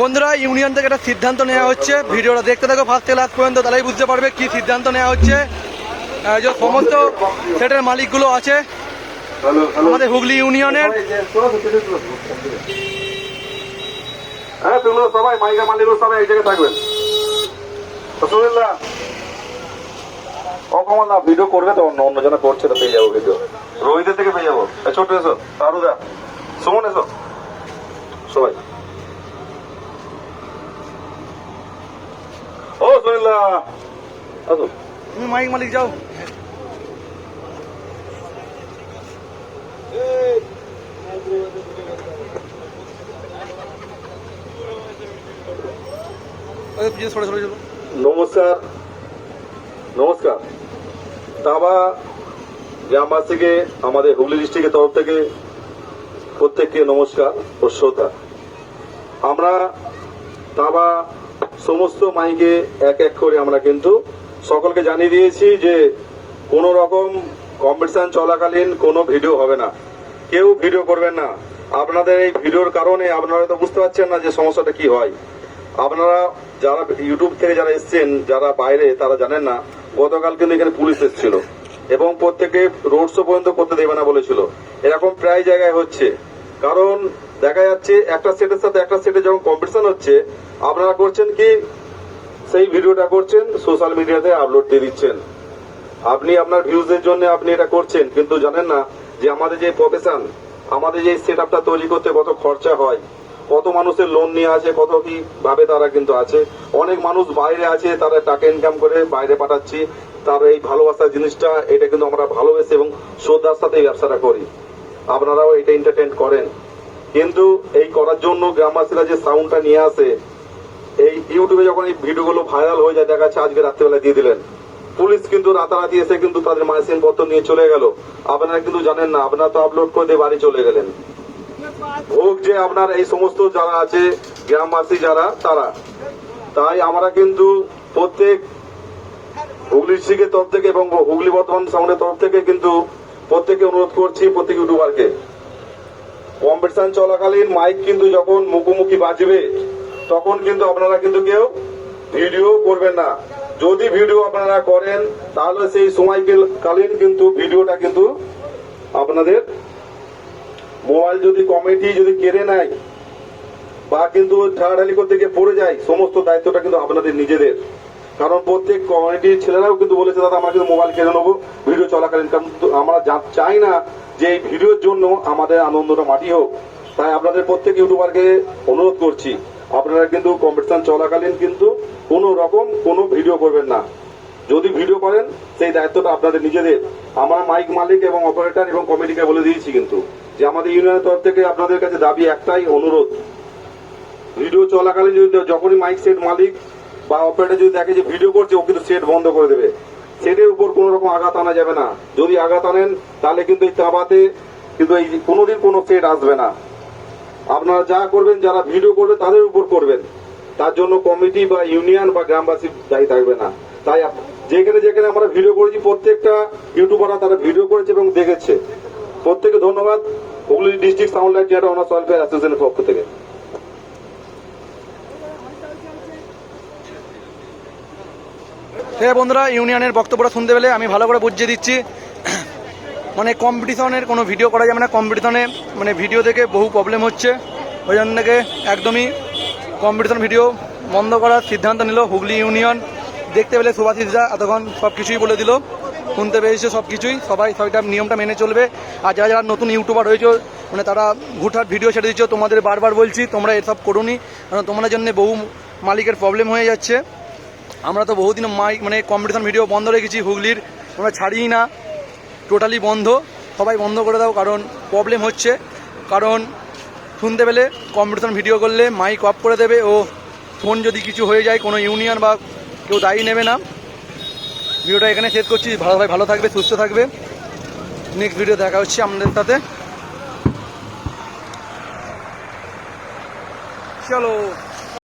বন্ধুরা ইউনিয়ন থেকে একটা সিদ্ধান্ত নেওয়া হচ্ছে। ভিডিওটা দেখতে থাকো ফার্স্ট থেকে লাস্ট পর্যন্ত তাহলেই বুঝতে পারবে কি সিদ্ধান্ত নেওয়া হচ্ছে। যে সমস্ত সেটের মালিকগুলো আছে আমাদের হুগলি ইউনিয়নের। হ্যাঁ তুগুলো সবাই মালিকগুলো সবাই জায়গায় ভিডিও করবে করছে তো পেয়ে যাব রোহিতের থেকে পেয়ে যাব। এ, ছোট্ট এসো তারুদা সুমন এসো। সবাই। আসো। তুমি মাইক মালিক যাও। নমস্কার। নমস্কার। তাবা গ্রামবাস থেকে আমাদের হুগলি ডিস্ট্রিক্টের তরফ থেকে প্রত্যেককে নমস্কার ও শ্রদ্ধা। আমরা তাবা সমস্ত মাইকে এক এক করে আমরা কিন্তু সকলকে জানিয়ে দিয়েছি যে কোনো রকম কম্পিটিশন চলাকালীন কোনো ভিডিও হবে না। কেউ ভিডিও করবেন না। আপনাদের এই ভিডিওর কারণে আপনারা তো বুঝতে পারছেন না যে সমস্যাটা কি হয়। আপনারা যারা ইউটিউব থেকে যারা এসছেন, যারা বাইরে, তারা জানেন না, গতকাল কিন্তু এখানে পুলিশ এসেছিল এবং প্রত্যেকে রোড শো পর্যন্ত করতে দেবে না বলেছিল। এরকম প্রায় জায়গায় হচ্ছে। কারণ দেখা যাচ্ছে একটা সেটের সাথে একটা সেটে যখন কম্পিটিশন হচ্ছে, আপনারা করছেন কি? সেই ভিডিওটা করছেন সোশ্যাল মিডিয়াতে আপলোড দিয়ে দিচ্ছেন। আপনি আপনার ভিউজের জন্য আপনি এটা করছেন, কিন্তু জানেন না যে আমাদের যে প্রফেশন আমাদের যে সেট আপটা তৈরি করতে কত খরচা হয়, কত মানুষের লোন নিয়ে আছে কত কি ভাবে তারা কিন্তু আছে। অনেক মানুষ বাইরে আছে, তারা টাকা ইনকাম করে বাইরে পাঠাচ্ছি, তার এই ভালোবাসার জিনিসটা, এটা কিন্তু আমরা ভালোবেসে এবং শ্রদ্ধার সাথে ব্যবসাটা করি। আপনারাও এটা এন্টারটেন করেন। কিন্তু এই করার জন্য গ্রামবাসীরা যে সাউন্ডটা নিয়ে আসে, এই ইউটিউবে যখন এই ভিডিওগুলো ভাইরাল হয়ে যায় দেখা আজকে রাত্রেবেলা দিয়ে দিলেন। পুলিশ কিন্তু রাতারাতি এসে কিন্তু তাদের মাইসিন পত্র নিয়ে চলে গেল। আপনারা কিন্তু জানেন না, আপনারা তো আপলোড করে দিয়ে বাড়ি চলে গেলেন। ভোগ যে আপনার এই সমস্ত যারা আছে, গ্রামবাসী যারা, তারা। তাই আমরা কিন্তু প্রত্যেক হুগলি ডিস্ট্রিক্টের তরফ থেকে এবং হুগলি বর্ধমান সাউন্ডের তরফ থেকে কিন্তু প্রত্যেকে অনুরোধ করছি, প্রত্যেক ইউটিউবারকে কম্পিটিশন চলাকালীন মাইক কিন্তু যখন মুখোমুখি বাজবে, তখন কিন্তু আপনারা কিন্তু কেউ ভিডিও করবেন না। যদি ভিডিও আপনারা করেন, তাহলে সেই সময়কালীন কিন্তু ভিডিওটা কিন্তু আপনাদের মোবাইল যদি কমিটি যদি কেড়ে নেয় বা কিন্তু ঠাড়াঠাড়ি করতে গিয়ে পড়ে যায়, সমস্ত দায়িত্বটা কিন্তু আপনাদের নিজেদের। কারণ প্রত্যেক কমিটির ছেলেরাও কিন্তু বলেছে, দাদা, আমরা কিন্তু মোবাইল কেড়ে নেব ভিডিও চলাকালীন, কারণ আমরা চাই না যে এই ভিডিওর জন্য আমাদের আনন্দটা মাটি হোক। তাই আপনাদের প্রত্যেক ইউটিউবারকে অনুরোধ করছি, আপনারা কিন্তু কম্পিটিশন চলাকালীন কিন্তু কোনো রকম কোনো ভিডিও করবেন না। যদি ভিডিও করেন, সেই দায়িত্বটা আপনাদের নিজেদের। আমরা মাইক মালিক এবং অপারেটর এবং কমিটিকে বলে দিয়েছি কিন্তু যে আমাদের ইউনিয়নের তরফ থেকে আপনাদের কাছে দাবি একটাই অনুরোধ। ভিডিও চলাকালীন যদি যখনই মাইক সেট মালিক বা অপারেটর যদি দেখে যে ভিডিও করছে, ও কিন্তু সেট বন্ধ করে দেবে। সেটের উপর কোনো রকম আঘাত আনা যাবে না। যদি আঘাত আনেন, তাহলে কিন্তু এই তাবাতে কিন্তু এই কোনোদিন কোনো সেট আসবে না। আপনারা যা করবেন, যারা ভিডিও করবে, তাদের উপর করবেন। তার জন্য কমিটি বা ইউনিয়ন বা গ্রামবাসী দায়ী থাকবে না। তাই যেখানে যেখানে আমরা ভিডিও করেছি, প্রত্যেকটা ইউটিউবাররা তারা ভিডিও করেছে এবং দেখেছে। প্রত্যেকে ধন্যবাদ। হুগলি ডিস্ট্রিক্ট সাউন্ড লাইট যেটা অনার ওয়েলফেয়ার অ্যাসোসিয়েশনের পক্ষ থেকে। হ্যাঁ বন্ধুরা, ইউনিয়নের বক্তব্যটা শুনতে পেলে আমি ভালো করে বুঝিয়ে দিচ্ছি। মানে কম্পিটিশনের কোনো ভিডিও করা যাবে না। কম্পিটিশনে মানে ভিডিও থেকে বহু প্রবলেম হচ্ছে। ওই জন্য থেকে একদমই কম্পিটিশন ভিডিও বন্ধ করার সিদ্ধান্ত নিল হুগলি ইউনিয়ন। দেখতে পেলে সুভাষিসরা এতক্ষণ সব কিছুই বলে দিল। শুনতে পেয়েছে সব কিছুই সবাই সবটা নিয়মটা মেনে চলবে। আর যারা যারা নতুন ইউটিউবার হয়েছে মানে তারা হুটহাট ভিডিও ছেড়ে দিচ্ছ, তোমাদের বারবার বলছি, তোমরা এসব করুনি। কারণ তোমাদের জন্য বহু মালিকের প্রবলেম হয়ে যাচ্ছে। আমরা তো বহুদিন মাইক মানে কম্পিটিশন ভিডিও বন্ধ রেখেছি হুগলির, আমরা ছাড়িই না। টোটালি বন্ধ, সবাই বন্ধ করে দাও কারণ প্রবলেম হচ্ছে। কারণ শুনতে পেলে কম্পিটিশন ভিডিও করলে মাইক অফ করে দেবে ও ফোন যদি কিছু হয়ে যায় কোনো ইউনিয়ন বা কেউ দায়ী নেবে না। ভিডিওটা এখানে শেষ করছি। ভালো ভাই, ভালো থাকবে, সুস্থ থাকবে। নেক্সট ভিডিও দেখা হচ্ছে আমাদের সাথে। চলো।